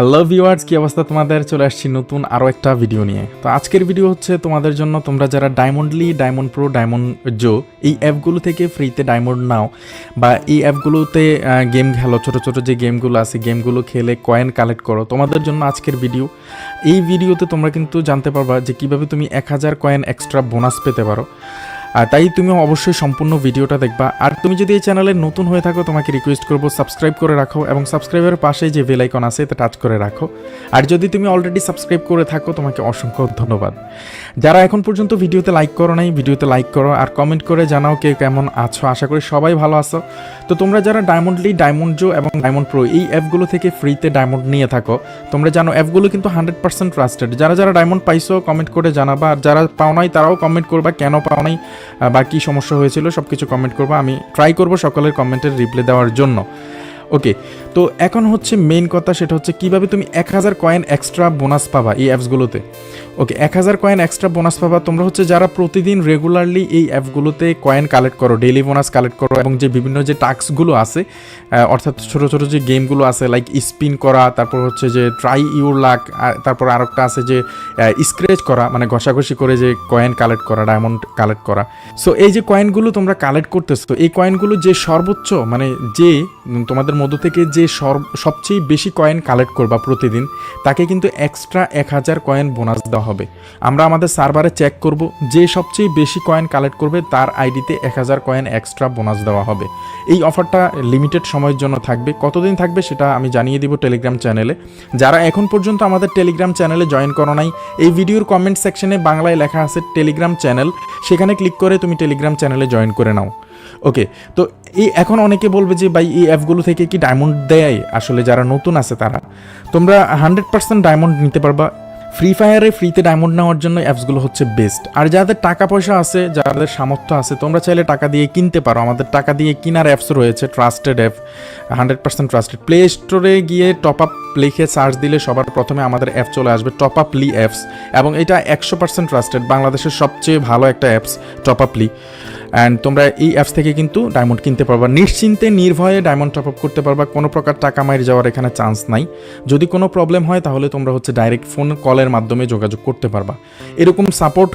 Hello viewers কি অবস্থা? তোমাদের চলে আসছি নতুন আরও একটা ভিডিও নিয়ে। তো আজকের ভিডিও হচ্ছে তোমাদের জন্য তোমরা যারা Diamondly Diamond Pro Diamond Jo এই অ্যাপগুলো থেকে ফ্রিতে ডায়মন্ড নাও বা এই অ্যাপগুলোতে গেম খেলো, ছোটো ছোটো যে গেমগুলো আছে গেমগুলো খেলে কয়েন কালেক্ট করো, তোমাদের জন্য আজকের ভিডিও এই ভিডিওতে তোমরা কিন্তু জানতে পারবা যে কীভাবে তুমি এক হাজার কয়েন এক্সট্রা বোনাস পেতে পারো। তাই তুমি অবশ্যই সম্পূর্ণ ভিডিওটা দেখবা। আর তুমি যদি এই চ্যানেলে নতুন হয়ে থাকো, তোমাকে রিকোয়েস্ট করব সাবস্ক্রাইব করে রাখো এবং সাবস্ক্রাইবের পাশে যে বেল আইকন আছে, এটা টাচ করে রাখো। আর যদি তুমি অলরেডি সাবস্ক্রাইব করে থাকো, তোমাকে অসংখ্য ধন্যবাদ। যারা এখন পর্যন্ত ভিডিওতে লাইক করো নাই, ভিডিওতে লাইক করো আর কমেন্ট করে জানাও কে কেমন আছো। আশা করি সবাই ভালো আছো। তো তোমরা যারা ডায়মন্ডলি ডায়মন্ড জো এবং ডায়মন্ড প্রো এই অ্যাপগুলো থেকে ফ্রিতে ডায়মন্ড নিয়ে থাকো, তোমরা জানো অ্যাপগুলো কিন্তু হান্ড্রেড পার্সেন্ট ট্রাস্টেড যারা যারা ডায়মন্ড পাইছো কমেন্ট করে জানাবা। আর যারা পাও নাই, তারাও কমেন্ট করবা, কেন পাও নাই? বা কী সমস্যা হয়েছিল সব কিছু কমেন্ট করব। আমি ট্রাই করব সকলের কমেন্টের রিপ্লাই দেওয়ার জন্য। ওকে তো এখন হচ্ছে মেইন কথা সেটা হচ্ছে কীভাবে তুমি এক হাজার কয়েন এক্সট্রা বোনাস পাবা এই অ্যাপসগুলোতে ওকে এক হাজার কয়েন এক্সট্রা বোনাস পাবা তোমরা হচ্ছে যারা প্রতিদিন রেগুলারলি এই অ্যাপগুলোতে কয়েন কালেক্ট করো ডেইলি বোনাস কালেক্ট করো এবং যে বিভিন্ন যে টাস্কগুলো আছে অর্থাৎ ছোটো ছোটো যে গেমগুলো আছে লাইক স্পিন করা, তারপর হচ্ছে যে ট্রাই ইউর লাক তারপর আরেকটা আছে যে স্ক্রেচ করা মানে ঘষাঘষি করে যে কয়েন কালেক্ট করা ডায়মন্ড কালেক্ট করা। সো এই যে কয়েনগুলো তোমরা কালেক্ট করতেছো, এই কয়েনগুলো যে সর্বোচ্চ মানে যে তোমাদের মধ্য থেকে যে সবচেয়ে বেশি কয়েন কালেক্ট করবা প্রতিদিন, তাকে কিন্তু এক্সট্রা এক হাজার কয়েন বোনাস দেওয়া হবে। আমরা আমাদের সার্ভারে চেক করব, যে সবচেয়ে বেশি কয়েন কালেক্ট করবে, তার আইডিতে এক হাজার কয়েন এক্সট্রা বোনাস দেওয়া হবে। এই অফারটা লিমিটেড সময়ের জন্য থাকবে। কতদিন থাকবে সেটা আমি জানিয়ে দিব টেলিগ্রাম চ্যানেলে যারা এখন পর্যন্ত আমাদের টেলিগ্রাম চ্যানেলে জয়েন করো নাই, এই ভিডিওর কমেন্ট সেকশনে বাংলায় লেখা আছে টেলিগ্রাম চ্যানেল সেখানে ক্লিক করে তুমি টেলিগ্রাম চ্যানেলে জয়েন করে নাও। ওকে তো এই এখন অনেকে বলবে যে ভাই, এই অ্যাপগুলো থেকে কি ডায়মন্ড দেয়? আসলে যারা নতুন আছে তারা। তোমরা হান্ড্রেড পার্সেন্ট ডায়মন্ড নিতে পারবা। ফ্রি ফায়ারে ফ্রিতে ডায়মন্ড নেওয়ার জন্য অ্যাপসগুলো হচ্ছে বেস্ট আর যাদের টাকা পয়সা আছে, যাদের সামর্থ্য আছে, তোমরা চাইলে টাকা দিয়ে কিনতে পারো। আমাদের টাকা দিয়ে কিনার অ্যাপস রয়েছে trusted app hundred percent trusted play স্টোরে গিয়ে টপ আপ লিখে সার্চ দিলে সবার প্রথমে আমাদের অ্যাপ চলে আসবে টপ আপ লি অ্যাপস এবং এটা একশো পার্সেন্ট ট্রাস্টেড বাংলাদেশের সবচেয়ে ভালো একটা অ্যাপস টপ আপ লি। অ্যান্ড তোমরা এই অ্যাপস থেকে কিন্তু ডায়মন্ড কিনতে পারবা। নিশ্চিন্তে, নির্ভয়ে ডায়মন্ড টপ আপ করতে পারবা। কোনো প্রকার টাকা মাইর যাওয়ার এখানে চান্স নাই। যদি কোনো প্রবলেম হয়, তাহলে তোমরা হচ্ছে ডাইরেক্ট ফোন কলের মাধ্যমে যোগাযোগ করতে পারবা। এরকম সাপোর্ট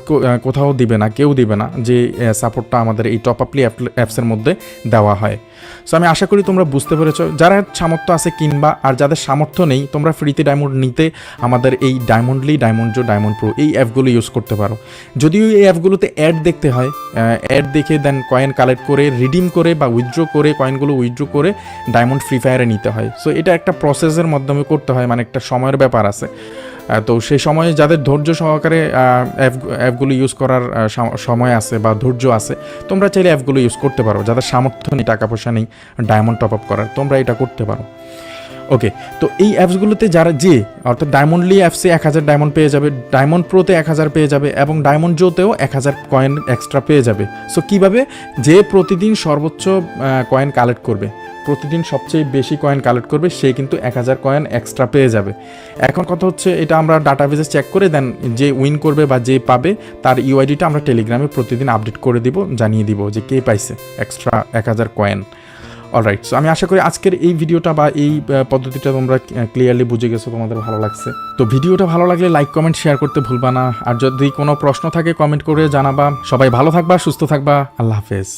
কোথাও দিবে না, কেউ দিবে না যে সাপোর্টটা আমাদের এই টপ আপলি অ্যাপসের মধ্যে দেওয়া হয়। সো আমি আশা করি তোমরা বুঝতে পেরেছ, যারা সামর্থ্য আছে কিনবা, আর যাদের সামর্থ্য নেই, তোমরা ফ্রিতে ডায়মন্ড নিতে আমাদের এই Diamondly Diamond Jo Diamond Pro এই অ্যাপগুলো ইউজ করতে পারো। যদিও এই অ্যাপগুলোতে অ্যাড দেখতে হয় অ্যাড দেখে দেন কয়েন কালেক্ট করে রিডিম করে বা উইথড্র করে কয়েনগুলো উইথড্র করে ডায়মন্ড ফ্রি ফায়ারে নিতে হয়। সো এটা একটা প্রসেসের মাধ্যমে করতে হয় মানে একটা সময়ের ব্যাপার আছে। তো সেই সময়ে যাদের ধৈর্য সহকারে অ্যাপ অ্যাপগুলো ইউজ করার সময় আছে বা ধৈর্য আছে, তোমরা চাইলে অ্যাপগুলো ইউজ করতে পারো। যাদের সামর্থ্য নেই টাকা পয়সা নেই ডায়মন্ড টপ আপ করার, তোমরা এটা করতে পারো। ওকে তো এই অ্যাপসগুলোতে যারা, যে, অর্থাৎ ডায়মন্ডলি অ্যাপসে এক হাজার ডায়মন্ড পেয়ে যাবে ডায়মন্ড প্রোতে এক হাজার পেয়ে যাবে এবং ডায়মন্ড জোতেও এক হাজার কয়েন এক্সট্রা পেয়ে যাবে। সো কীভাবে? যে প্রতিদিন সর্বোচ্চ কয়েন কালেক্ট করবে। প্রতিদিন সবচেয়ে বেশি কয়েন কালেক্ট করবে, সে কিন্তু এক হাজার কয়েন এক্সট্রা পেয়ে যাবে। এখন কথা হচ্ছে, এটা আমরা ডাটাবেসে চেক করে দেন যে উইন করবে বা যে পাবে, তার ইউআইডিটা আমরা টেলিগ্রামে প্রতিদিন আপডেট করে দিব, জানিয়ে দিব যে কে পাইছে এক্সট্রা এক হাজার কয়েন অলরাইট সো আমি আশা করি আজকের এই ভিডিওটা বা এই পদ্ধতিটা তোমরা ক্লিয়ারলি বুঝে গেছো, তোমাদের ভালো লাগছে। তো ভিডিওটা ভালো লাগলে লাইক কমেন্ট শেয়ার করতে ভুলবা না। আর যদি কোনো প্রশ্ন থাকে কমেন্ট করে জানাবা। সবাই ভালো থাকবা, সুস্থ থাকবা। আল্লাহ হাফেজ।